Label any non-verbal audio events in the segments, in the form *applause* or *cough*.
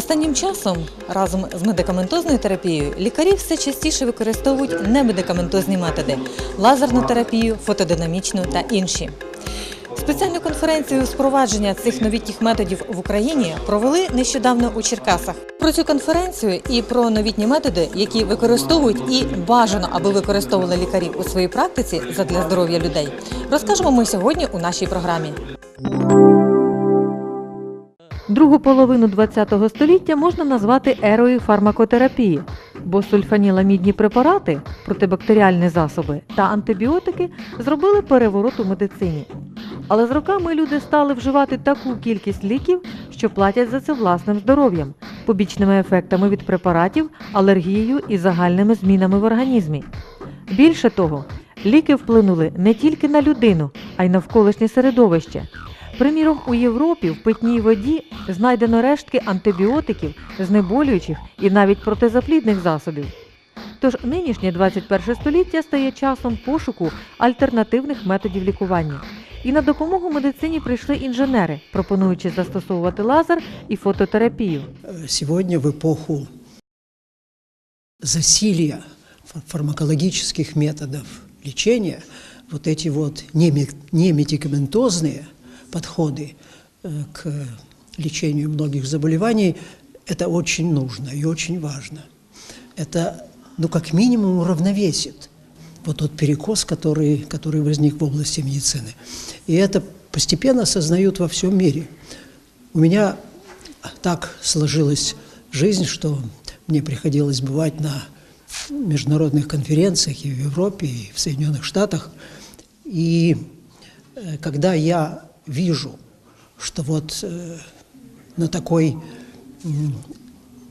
Останнім часом разом з медикаментозною терапією лікарі все частіше використовують немедикаментозні методи лазерну терапію, фотодинамічну та інші. Спеціальну конференцію з впровадження цих новітніх методів в Україні провели нещодавно у Черкасах. Про цю конференцію і про новітні методи, які використовують і бажано, аби використовували лікарі у своїй практиці задля здоров'я людей, розкажемо ми сьогодні у нашій програмі. Другу половину ХХ століття можна назвати ерою фармакотерапії, бо сульфаніламідні препарати, протибактеріальні засоби та антибіотики зробили переворот у медицині. Але з роками люди стали вживати таку кількість ліків, що платять за це власним здоров'ям, побічними ефектами від препаратів, алергією і загальними змінами в організмі. Більше того, ліки вплинули не тільки на людину, а й навколишнє середовище. Приміром, у Європі в питній воді знайдено рештки антибіотиків, знеболюючих і навіть протизаплідних засобів. Тож нинішнє 21 століття стає часом пошуку альтернативних методів лікування. І на допомогу медицині прийшли інженери, пропонуючи застосовувати лазер і фототерапію. Сегодня в эпоху засилья фар- фармакологических методов лечения вот эти вот неме- немедикаментозные подходы э, к лечению многих заболеваний, это очень нужно и очень важно. Это, ну, как минимум, уравновесит вот тот перекос, который, который возник в области медицины. И это постепенно осознают во всем мире. У меня так сложилась жизнь, что мне приходилось бывать на международных конференциях и в Европе, и в Соединенных Штатах. И э, когда я вижу, что вот э, на такой м,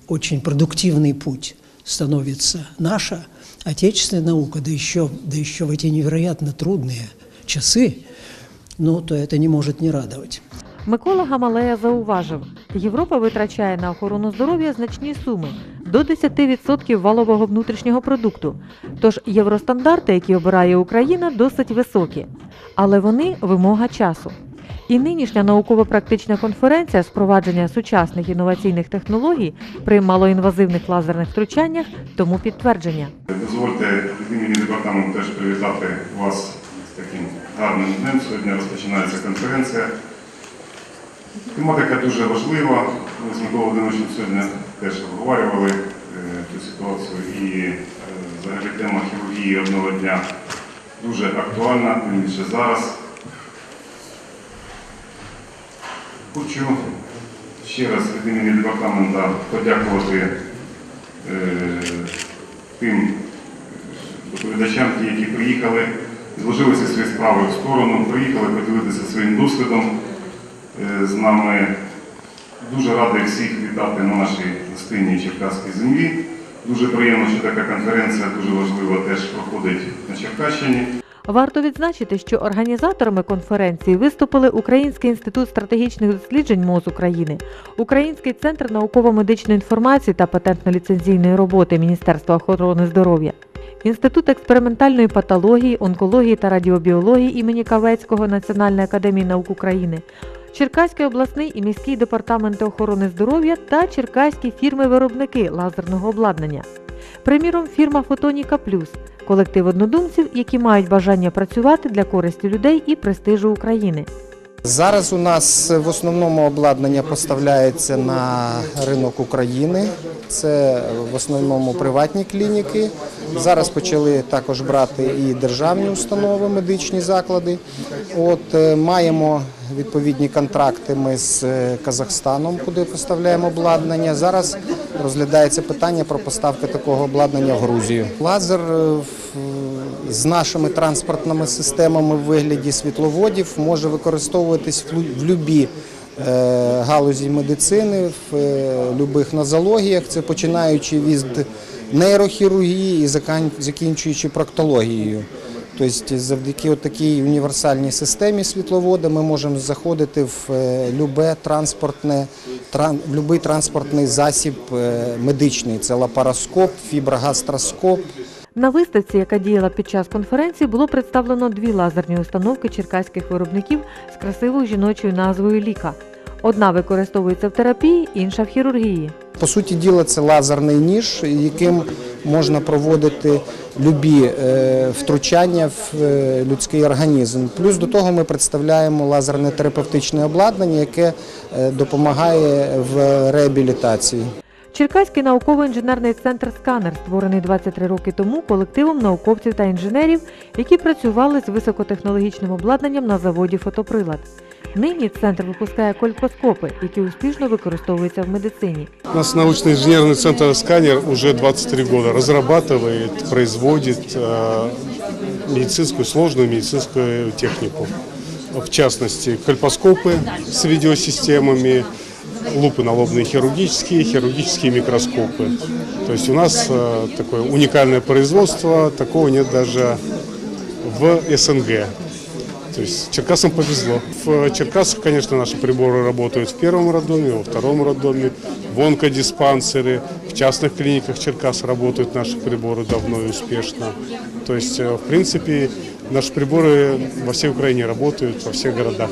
очень продуктивный путь становится наша отечественная наука, да еще, да еще в эти невероятно трудные часы, ну, то это не может не радовать. Микола Гамалея зауважив, Європа витрачає на охорону здоров'я значні суми до 10% валового внутрішнього продукту. Тож євростандарти, які обирає Україна, досить високі, але вони вимога часу. І нинішня науково-практична конференція з впровадження сучасних інноваційних технологій при малоінвазивних лазерних втручаннях тому підтвердження. Дозвольте від імені департаменту теж привітати вас з таким гарним днем. Сьогодні розпочинається конференція. Тематика дуже важлива. Ми з Миколою Володимировичем сьогодні теж обговорювали е, цю ситуацію і е, взагалі тема хірургії одного дня дуже актуальна, тим більше зараз. Хочу ще раз від імені департамента подякувати е, тим доповідачам, які приїхали, зложилися свої справи в сторону, приїхали поділитися своїм досвідом е, з нами. Дуже радий всіх вітати на нашій гостинній Черкаській землі. Дуже приємно, що така конференція дуже важлива теж проходить на Черкащині. Варто відзначити, що організаторами конференції виступили Український інститут стратегічних досліджень МОЗ України, Український центр науково-медичної інформації та патентно-ліцензійної роботи Міністерства охорони здоров'я, Інститут експериментальної патології, онкології та радіобіології імені Кавецького Національної академії наук України, Черкаський обласний і міський департаменти охорони здоров'я та черкаські фірми-виробники лазерного обладнання. Приміром, фірма Фотоніка Плюс колектив однодумців, які мають бажання працювати для користі людей і престижу України. Зараз у нас в основному обладнання поставляється на ринок України. Це в основному приватні клініки. Зараз почали також брати і державні установи, медичні заклади. От е, маємо відповідні контракти ми з е, Казахстаном, куди поставляємо обладнання. Зараз розглядається питання про поставки такого обладнання в Грузію. Лазер е, з нашими транспортними системами в вигляді світловодів може використовуватись в любі е, галузі медицини, в любих нозологіях, це починаючи від нейрохірургії і закінчуючи проктологією. Тобто, завдяки такій універсальній системі світловода ми можемо заходити в е, будь-який транспортний засіб е, медичний. Це лапароскоп, фіброгастроскоп, На виставці, яка діяла під час конференції, було представлено дві лазерні установки черкаських виробників з красивою жіночою назвою Ліка. Одна використовується в терапії, інша в хірургії. По суті діла, це лазерний ніж, яким можна проводити любі е, втручання в е, людський організм. Плюс до того ми представляємо лазерне терапевтичне обладнання, яке е, допомагає в реабілітації. Черкаський науково-інженерний центр Сканер, створений 23 роки тому колективом науковців та інженерів, які працювали з високотехнологічним обладнанням на заводі фотоприлад. Нині центр випускає колькоскопи, які успішно використовуються в медицині. У нас научно-инженерный центр «Сканер» уже 23 года разрабатывает, производит э, медицинскую, сложную медицинскую технику. В частности, кальпоскопы с видеосистемами, лупы налобные хирургические, хирургические микроскопы. То есть у нас э, такое уникальное производство, такого нет даже в СНГ. То есть Черкасам повезло. В Черкасах, конечно, наши приборы работают в первом роддоме, во втором роддоме, в онкодиспансере, в частных клиниках Черкас работают наши приборы давно и успешно. То есть, э, в принципе, наши приборы во всей Украине работают, во всех городах.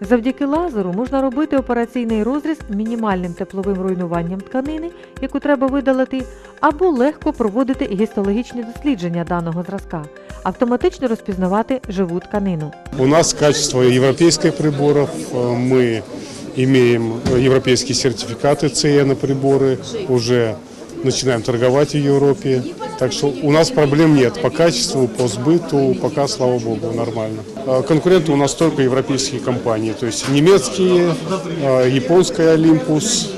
Завдяки лазеру можна робити операційний розріз мінімальним тепловим руйнуванням тканини, яку треба видалити, або легко проводити гістологічні дослідження даного зразка, автоматично розпізнавати живу тканину. У нас качество европейских приборов, э, мы имеем э, европейские сертификаты CE на приборы, уже начинаем торговать в Европе. Так что у нас проблем нет по качеству, по сбыту, пока, слава богу, нормально. А Конкуренты у нас только европейские компании, то есть немецкие, а, японская Olympus,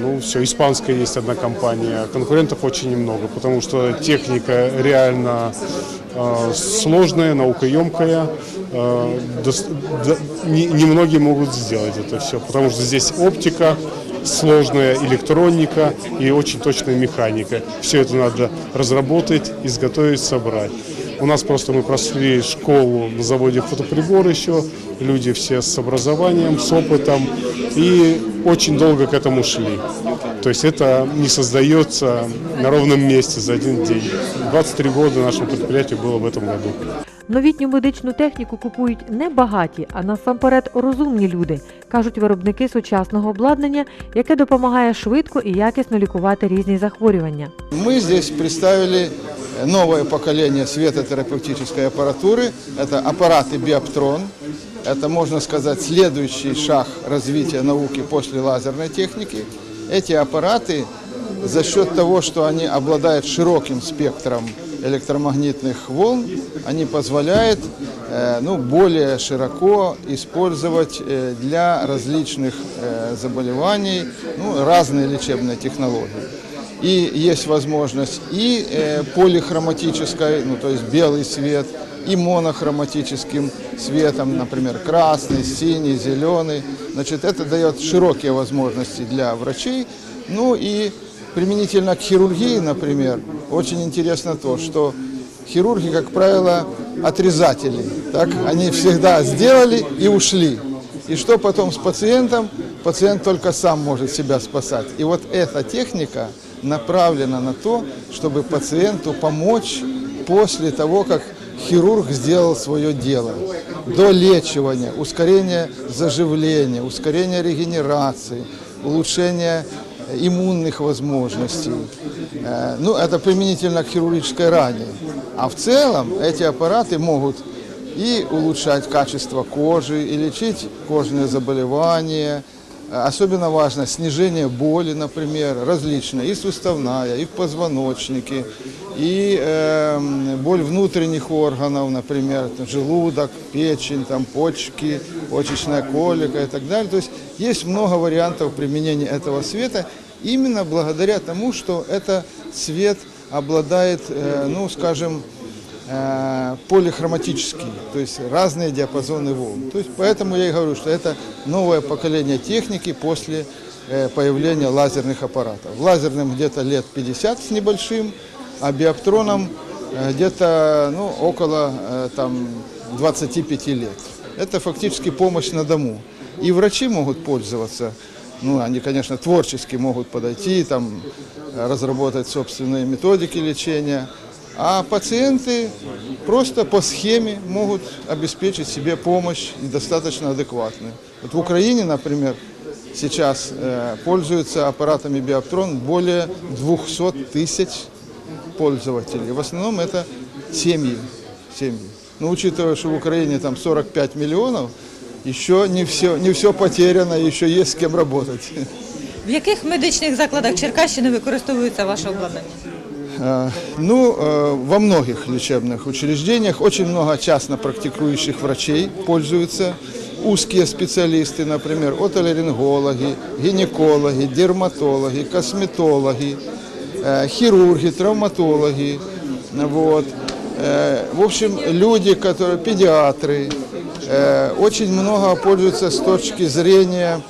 ну, все, испанская есть одна компания. Конкурентов очень немного, потому что техника реально э, сложная, наукоемкая. Э, дос- да- не- Немногие могут сделать это все, потому что здесь оптика, сложная электроника и очень точная механика. Все это надо разработать, изготовить, собрать. У нас просто мы прошли школу на заводе фотоприбор еще, люди все с образованием, с опытом, и очень долго к этому шли. То есть это не создается на ровном месте за один день. 23 года нашему предприятию было в этом году. Новітню медичну техніку купують не багаті, а насамперед розумні люди, кажуть виробники сучасного обладнання, яке допомагає швидко і якісно лікувати різні захворювання. Мы здесь представили новое поколение светотерапевтической аппаратуры. Это аппараты Биоптрон. Это, можно сказать, следующий шаг развития науки после лазерной техники. Эти аппараты за счет того, что они обладают широким спектром электромагнитных волн, они позволяют э, ну, более широко использовать э, для различных э, заболеваний ну, разные лечебные технологии. И есть возможность и полихроматической, ну то есть белый свет, и монохроматическим светом, например, красный, синий, зеленый. Значит, это дает широкие возможности для врачей. Ну и применительно к хирургии, например, очень интересно то, что хирурги, как правило, отрезатели. Так? Они всегда сделали и ушли. И что потом с пациентом? Пациент только сам может себя спасать. И вот эта техника направлена на то, чтобы пациенту помочь после того, как хирург сделал свое дело. Долечивание, ускорение заживления, ускорение регенерации, улучшение иммунных возможностей. Э, Ну, это применительно к хирургической ране. А в целом эти аппараты могут и улучшать качество кожи, и лечить кожные заболевания. Особенно важно снижение боли, например, различная, и суставная, и в позвоночнике, и эм, боль внутренних органов, например, там, желудок, печень, там, почки, почечная колика и так далее. То есть есть много вариантов применения этого света именно благодаря тому, что этот свет обладает, э, ну, скажем, э, полихроматический, то есть разные диапазоны волн. То есть поэтому я и говорю, что это новое поколение техники после э, появления лазерных аппаратов. Лазерным где-то лет 50 с небольшим, а где-то ну, около э, там, 25 лет. Это фактически помощь на дому. И врачи могут пользоваться ну, они, конечно, творчески могут подойти, там, разработать собственные методики лечения. а пациенты просто по схеме могут обеспечить себе помощь достаточно адекватную. Вот в Украине, например, сейчас э, пользуются аппаратами Биоптрон более 200 тысяч пользователей. В основном это семьи. семьи. Но учитывая, что в Украине там 45 миллионов, еще не все, не все потеряно, еще есть с кем работать. В яких медичних закладах Черкащини використовується ваше обладнання? Э, Ну, э, во многих лечебных учреждениях очень много частно практикующих врачей пользуются. Узкие специалисты, например, отоларингологи, гинекологи, дерматологи, косметологи, э, хирурги, травматологи. Вот. Э, В общем, люди, которые педиатры, э, очень много пользуются с точки зрения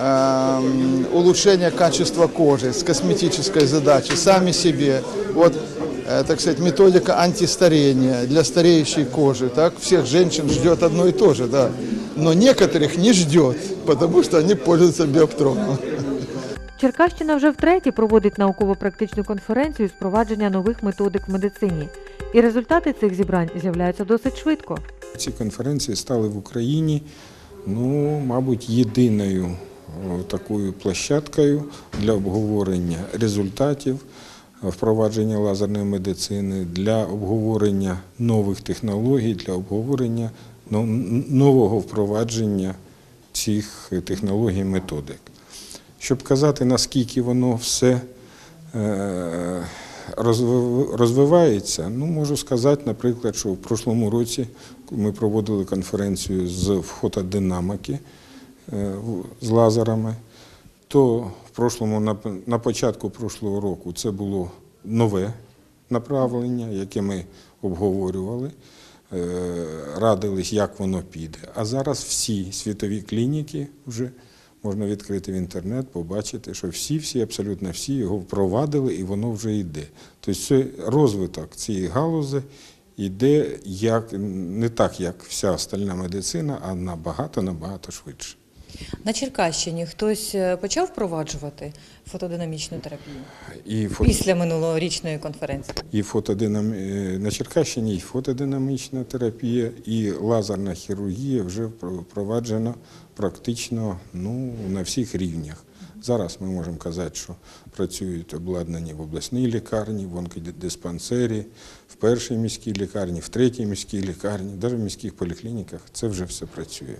эм, улучшения качества кожи с косметической задачей, сами себе. Вот, э, так сказать, методика антистарения для стареющей кожи. Так, всех женщин ждет одно и то же, да. Но некоторых не ждет, потому что они пользуются биоптроном. Черкащина вже втретє проводить науково-практичну конференцію з впровадження нових методик в медицині. І результати цих зібрань з'являються досить швидко. Ці конференції стали в Україні, ну, мабуть, єдиною такою площадкою для обговорення результатів е, впровадження лазерної медицини, для обговорення нових технологій, для обговорення нового впровадження цих технологій методик. Щоб казати, наскільки воно все е, розвивається, ну можу сказати, наприклад, що в прошлому році ми проводили конференцію з фотодинамики е, з лазерами, то в прошлому, на, початку прошлого року це було нове направлення, яке ми обговорювали, е, радились, як воно піде. А зараз всі світові клініки вже можна відкрити в інтернет, побачити, що всі, всі, абсолютно всі його впровадили і воно вже йде. Тобто розвиток цієї галузи йде як, не так, як вся остальна медицина, а набагато-набагато швидше. На Черкащині хтось е, почав впроваджувати фотодинамічну терапію І фото... після минулорічної конференції. І фотодинам... е, на Черкащині і фотодинамічна терапія, і лазерна хірургія вже впроваджена практично ну, на всіх рівнях. Зараз ми можемо казати, що працюють обладнані в обласній лікарні, в онкодиспансері, в першій міській лікарні, в третій міській лікарні, навіть в міських поліклініках це вже все працює.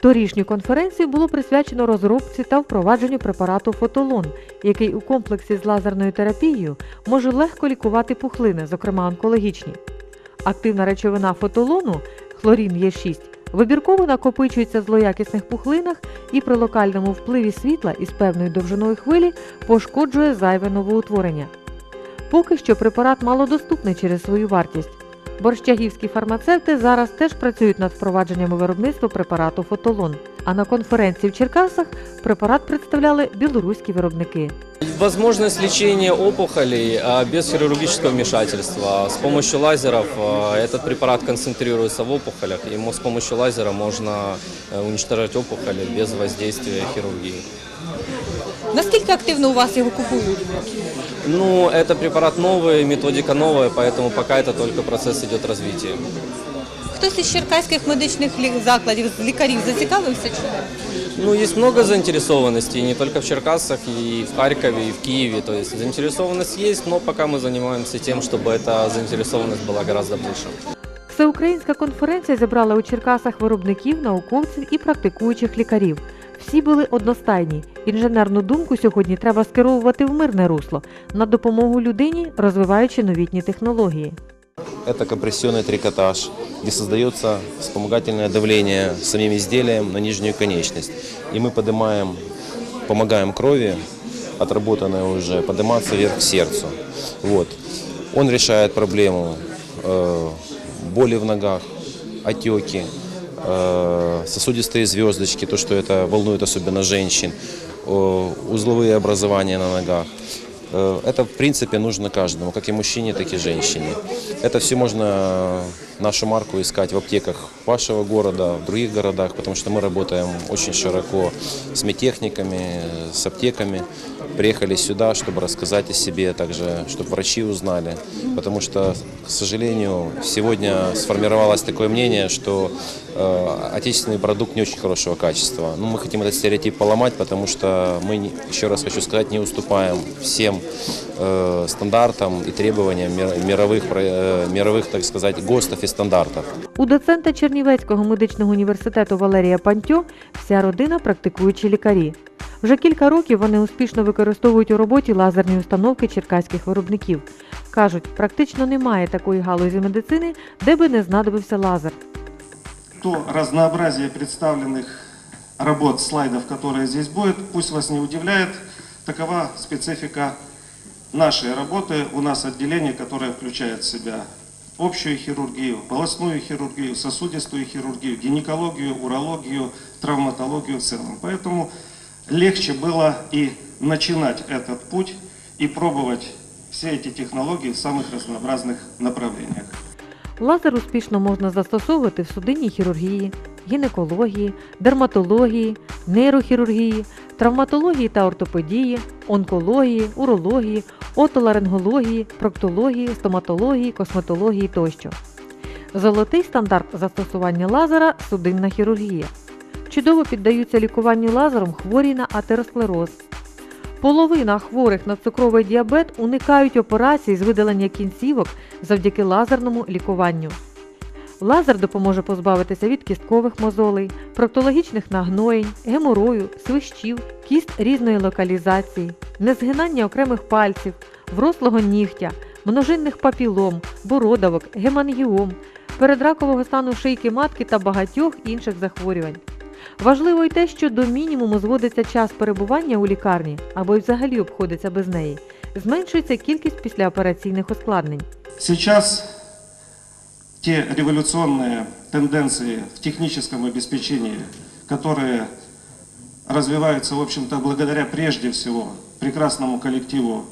Торішню конференцію було присвячено розробці та впровадженню препарату фотолон, який у комплексі з лазерною терапією може легко лікувати пухлини, зокрема онкологічні. Активна речовина фотолону хлорін Є6 вибірково накопичується в злоякісних пухлинах і при локальному впливі світла із певною довжиною хвилі пошкоджує зайве новоутворення. Поки що препарат малодоступний через свою вартість. Борщагівські фармацевти зараз теж працюють над впровадженням у виробництво препарату фотолон. А на конференції в Черкасах препарат представляли білоруські виробники. Возможность лечения опухолей без хирургического вмешательства. С помощью лазеров этот препарат концентрируется в опухолях, и с помощью лазера можно э, уничтожать опухоли без воздействия хирургии. Наскільки активно у вас його купують? Ну, это препарат новый, методика новая, поэтому пока это только процесс идет развития. Хтось із черкаських медичних лі- закладів з лікарів зацікавився? чи ні? Ну, есть много заинтересованностей, не только в Черкасах, и в Харькове, и в Киеве. То есть заинтересованность есть, но пока мы занимаемся тем, чтобы эта заинтересованность была гораздо больше. Всеукраїнська конференція зібрала у Черкасах виробників, науковців і практикуючих лікарів. Всі були одностайні. Інженерну думку сьогодні треба скеровувати в мирне русло на допомогу людині, розвиваючи новітні технології. Это компрессионный трикотаж, где создается вспомогательное давление самим изделием на нижнюю конечность. И мы поднимаем, помогаем крови, отработанной уже, подниматься вверх к сердцу. Вот. Он решает проблему э, боли в ногах, отеки, э, сосудистые звездочки, то, что это волнует особенно женщин, э, узловые образования на ногах. Э, Это, в принципе, нужно каждому, как и мужчине, так и женщине. Это все можно, э, нашу марку искать в аптеках вашего города, в других городах, потому что мы работаем очень широко с медтехниками, с аптеками. приехали сюда, чтобы рассказать о себе, также, чтобы врачи узнали. Потому что, к сожалению, сегодня сформировалось такое мнение, что э, отечественный продукт не очень хорошего качества. Ну, мы хотим этот стереотип поломать, потому что мы, не- еще раз хочу сказать, не уступаем всем э, стандартам и требованиям мир- мировых, про- э, мировых, так сказать, ГОСТов и стандартов. У доцента Чернівецького медичного університету Валерія Пантьо вся родина практикуючі лікарі. Вже кілька років вони успішно використовують у роботі лазерні установки черкаських виробників. Кажуть, практично немає такої галузі медицини, де би не знадобився лазер. то разнообразие представленных работ, слайдов, которые здесь будет, пусть вас не удивляет, такова специфика нашей работы. У нас отделение, которое включает в себя общую хирургию, полостную хирургию, сосудистую хирургию, гинекологию, урологию, травматологию в целом. Поэтому легче было и начинать этот путь и пробовать все эти технологии в самых разнообразных направлениях. Лазер успішно можна застосовувати в судинній хірургії, гінекології, дерматології, нейрохірургії, травматології та ортопедії, онкології, урології, отоларингології, проктології, стоматології, косметології тощо. Золотий стандарт застосування лазера судинна хірургія. Чудово піддаються лікуванню лазером хворі на атеросклероз. Половина хворих на цукровий діабет уникають операцій з видалення кінцівок завдяки лазерному лікуванню. Лазер допоможе позбавитися від кісткових мозолей, проктологічних нагноєнь, геморою, свищів, кіст різної локалізації, незгинання окремих пальців, врослого нігтя, множинних папілом, бородавок, гемангіом, передракового стану шийки матки та багатьох інших захворювань. Важливо й те, що до мінімуму зводиться час перебування у лікарні або й взагалі обходиться без неї. Зменшується кількість післяопераційних ускладнень. Сейчас те революционные тенденции в техническом обеспечении, которые развиваются, в общем-то, благодаря прежде всего прекрасному коллективу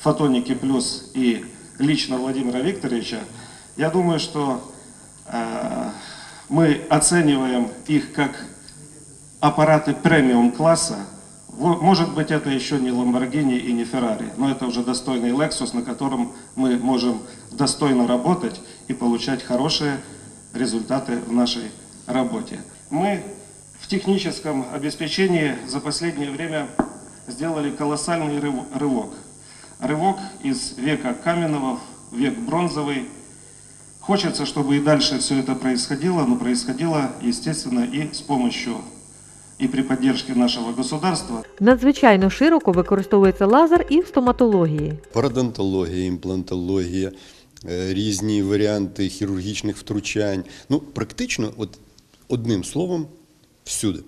Фотоники Плюс и лично Владимира Викторовича, я думаю, что э, мы оцениваем их как аппараты премиум класса. Во- Может быть, это еще не Lamborghini и не Ferrari, но это уже достойный Lexus, на котором мы можем достойно работать и получать хорошие результаты в нашей работе. Мы в техническом обеспечении за последнее время сделали колоссальный рыв- рывок. Рывок из века каменного в век бронзовый. Хочется, чтобы и дальше все это происходило, но происходило, естественно, и с помощью и при поддержке нашего государства. Надзвичайно широко використовується лазер і в стоматології. парадонтологія, імплантологія, е, різні варіанти хірургічних втручань. Ну, практично, от одним словом, всюди.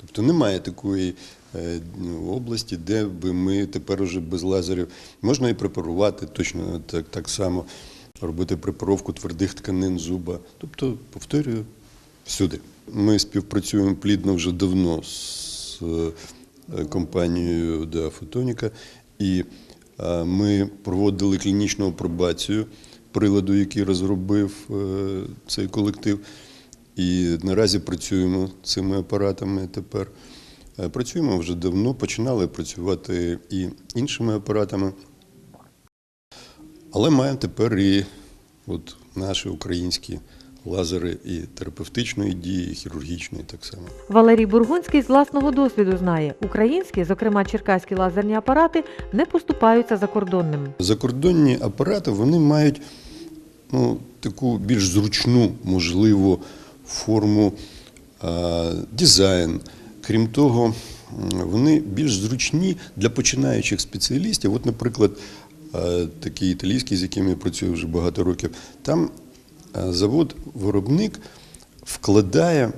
Тобто немає такої е, ну, області, де би ми тепер уже без лазерів. Можна і препарувати точно так, так само, робити препаровку твердих тканин зуба. Тобто, повторюю, всюди. Ми співпрацюємо плідно вже давно з е, компанією да, Фотоніка, і е, ми проводили клінічну апробацію приладу, який розробив е, цей колектив. І наразі працюємо цими апаратами тепер. Працюємо вже давно, починали працювати і іншими апаратами. Але маємо тепер і от наші українські лазери і терапевтичної дії, і хірургічної так само. Валерій Бургунський з власного досвіду знає, українські, зокрема черкаські лазерні апарати, не поступаються закордонним. Закордонні апарати вони мають ну, таку більш зручну, можливо, форму, а, дизайн. Крім того, вони більш зручні для починаючих спеціалістів. От, наприклад, такий італійський, з яким я працюю вже багато років, там завод-виробник вкладає е,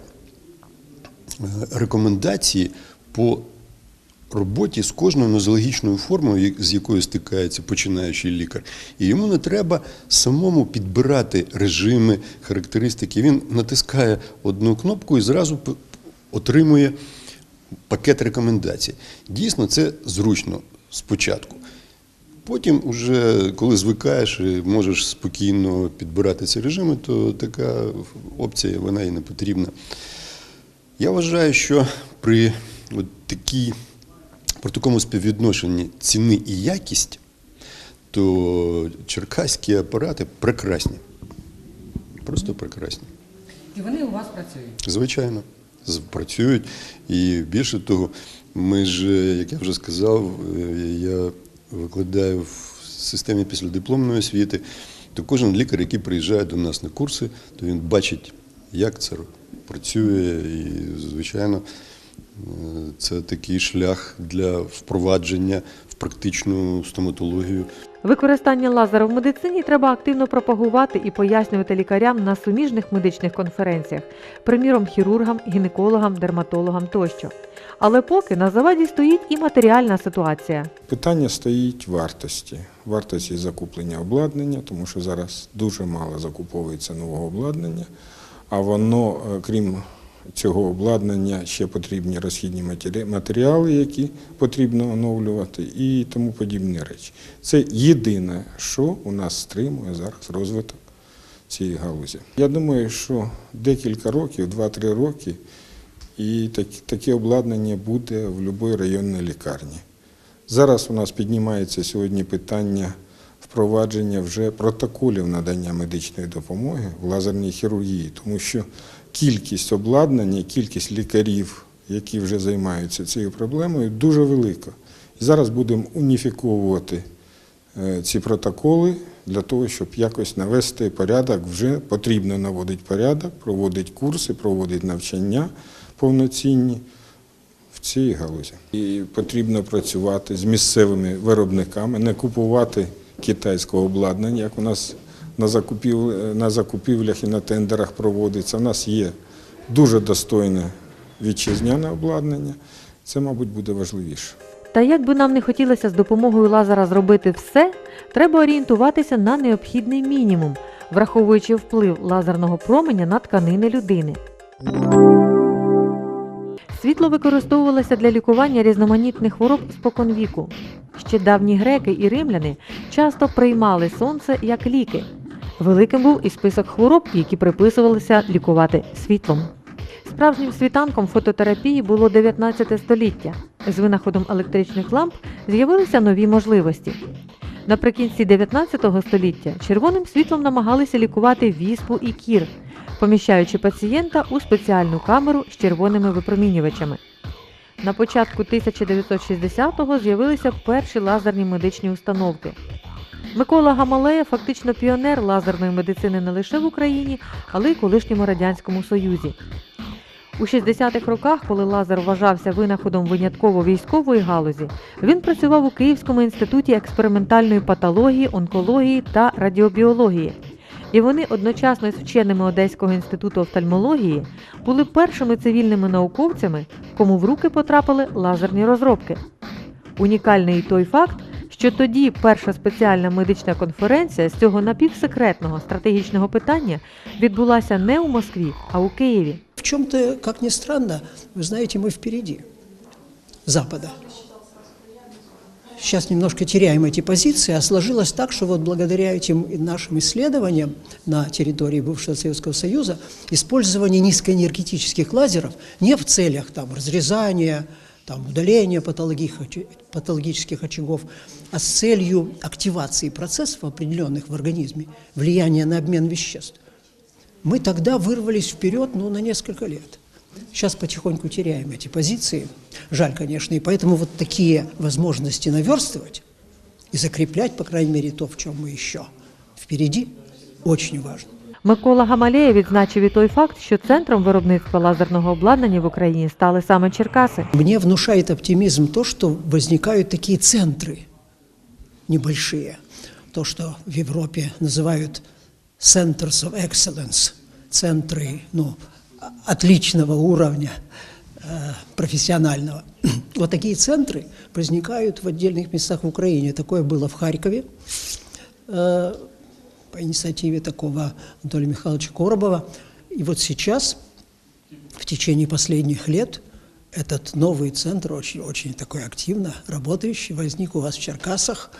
рекомендації по роботі з кожною нозологічною формою, з якою стикається починаючий лікар. І йому не треба самому підбирати режими, характеристики. Він натискає одну кнопку і зразу отримує пакет рекомендацій. Дійсно, це зручно спочатку. Потім, уже, коли звикаєш і можеш спокійно підбирати ці режими, то така опція вона і не потрібна. Я вважаю, що при от такій при такому співвідношенні ціни і якість, то черкаські апарати прекрасні. Просто прекрасні. І вони у вас працюють. Звичайно, працюють. І більше того, ми ж, як я вже сказав, е, я викладаю в системі післядипломної освіти, то кожен лікар, який приїжджає до нас на курси, то він бачить, як це працює. І, звичайно, е, це такий шлях для впровадження в практичну стоматологію. Використання лазера в медицині треба активно пропагувати і пояснювати лікарям на суміжних медичних конференціях, приміром хірургам, гінекологам, дерматологам тощо. Але поки на заваді стоїть і матеріальна ситуація. Питання стоїть вартості. Вартості закуплення обладнання, тому що зараз дуже мало закуповується нового обладнання, а воно, е, крім цього обладнання, ще потрібні розхідні матеріали, які потрібно оновлювати, і тому подібні речі. Це єдине, що у нас стримує зараз розвиток цієї галузі. Я думаю, що декілька років, 2-3 роки, і так, таке обладнання буде в будь-якій районній лікарні. Зараз у нас піднімається сьогодні питання впровадження вже протоколів надання медичної допомоги в лазерній хірургії, тому що кількість обладнання, кількість лікарів, які вже займаються цією проблемою, дуже велика. І зараз будемо уніфіковувати е, ці протоколи для того, щоб якось навести порядок. Вже потрібно наводити порядок, проводити курси, проводити навчання повноцінні в цій галузі. І потрібно працювати з місцевими виробниками, не купувати китайського обладнання, як у нас на, закупів, на закупівлях і на тендерах проводиться. У нас є дуже достойне вітчизняне обладнання. Це, мабуть, буде важливіше. Та як би нам не хотілося з допомогою лазера зробити все, треба орієнтуватися на необхідний мінімум, враховуючи вплив лазерного променя на тканини людини. Світло використовувалося для лікування різноманітних хвороб споконвіку. Ще давні греки і римляни часто приймали сонце як ліки. Великим був і список хвороб, які приписувалися лікувати світлом. Справжнім світанком фототерапії було 19 століття. З винаходом електричних ламп з'явилися нові можливості. Наприкінці 19 століття червоним світлом намагалися лікувати віспу і кір, поміщаючи пацієнта у спеціальну камеру з червоними випромінювачами. На початку 1960-го з'явилися перші лазерні медичні установки. Микола Гамалея фактично піонер лазерної медицини не лише в Україні, але й колишньому Радянському Союзі. У 60-х роках, коли лазер вважався винаходом винятково військової галузі, він працював у Київському інституті експериментальної патології, онкології та радіобіології. І вони одночасно з вченими Одеського інституту офтальмології були першими цивільними науковцями, кому в руки потрапили лазерні розробки. Унікальний той факт, що тоді перша спеціальна медична конференція з цього напівсекретного стратегічного питання відбулася не у Москві, а у Києві. В чем-то, как ни странно, вы знаете, мы впереди Запада. Сейчас немножко теряем эти позиции, а сложилось так, что вот благодаря этим нашим исследованиям на территории бывшего Советского Союза использование низкоэнергетических лазеров не в целях там, разрезания, там, удаления патологических очагов, а с целью активации процессов определенных в организме, влияния на обмен веществ, мы тогда вырвались вперед ну, на несколько лет. Сейчас потихоньку теряем эти позиции. Жаль, конечно, и поэтому вот такие возможности наверстывать и закреплять, по крайней мере, то, в чем мы еще впереди, очень важно. Микола Гамалея відзначив і той факт, що центром виробництва лазерного обладнання в Україні стали саме Черкаси. Мне внушает оптимизм то, что возникают такие центры небольшие. То, что в Европе называют Centers of Excellence, центры ну, отличного уровня э, профессионального. *clears throat* Вот такие центры возникают в отдельных местах в Украине. Такое было в Харькове э, по инициативе такого Анатолия Михайловича Коробова. И вот сейчас, в течение последних лет, этот новый центр, очень, очень такой активно работающий, возник у вас в Черкасах.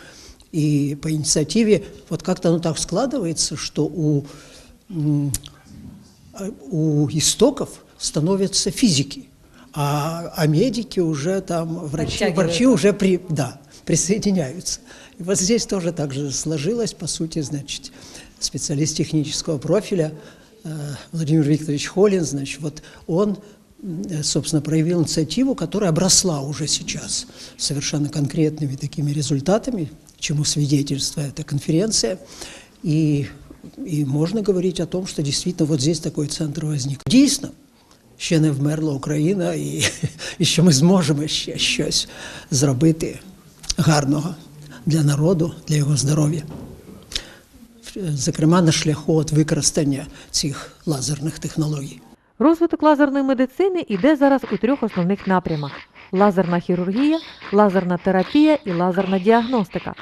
И по инициативе, вот как-то оно так складывается, что у, у истоков становятся физики, а, а медики уже там, врачи, врачи уже при, да, присоединяются. И вот здесь тоже так же сложилось, по сути, значит, специалист технического профиля э, Владимир Викторович Холин, значит, вот он, собственно, проявил инициативу, которая обросла уже сейчас совершенно конкретными такими результатами, чему свидетельствует эта конференция. И, и можно говорить о том, что действительно вот здесь такой центр возник. Дійсно, ще не вмерла Україна, і, і *laughs* що ми зможемо ще щось зробити гарного для народу, для його здоров'я. Зокрема, на шляху от використання цих лазерних технологій. Розвиток лазерної медицини йде зараз у трьох основних напрямах: лазерна хірургія, лазерна терапія і лазерна діагностика.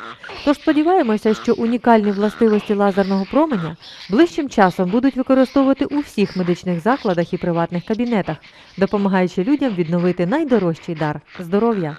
Тож сподіваємося, що унікальні властивості лазерного променя ближчим часом будуть використовувати у всіх медичних закладах і приватних кабінетах, допомагаючи людям відновити найдорожчий дар здоров'я.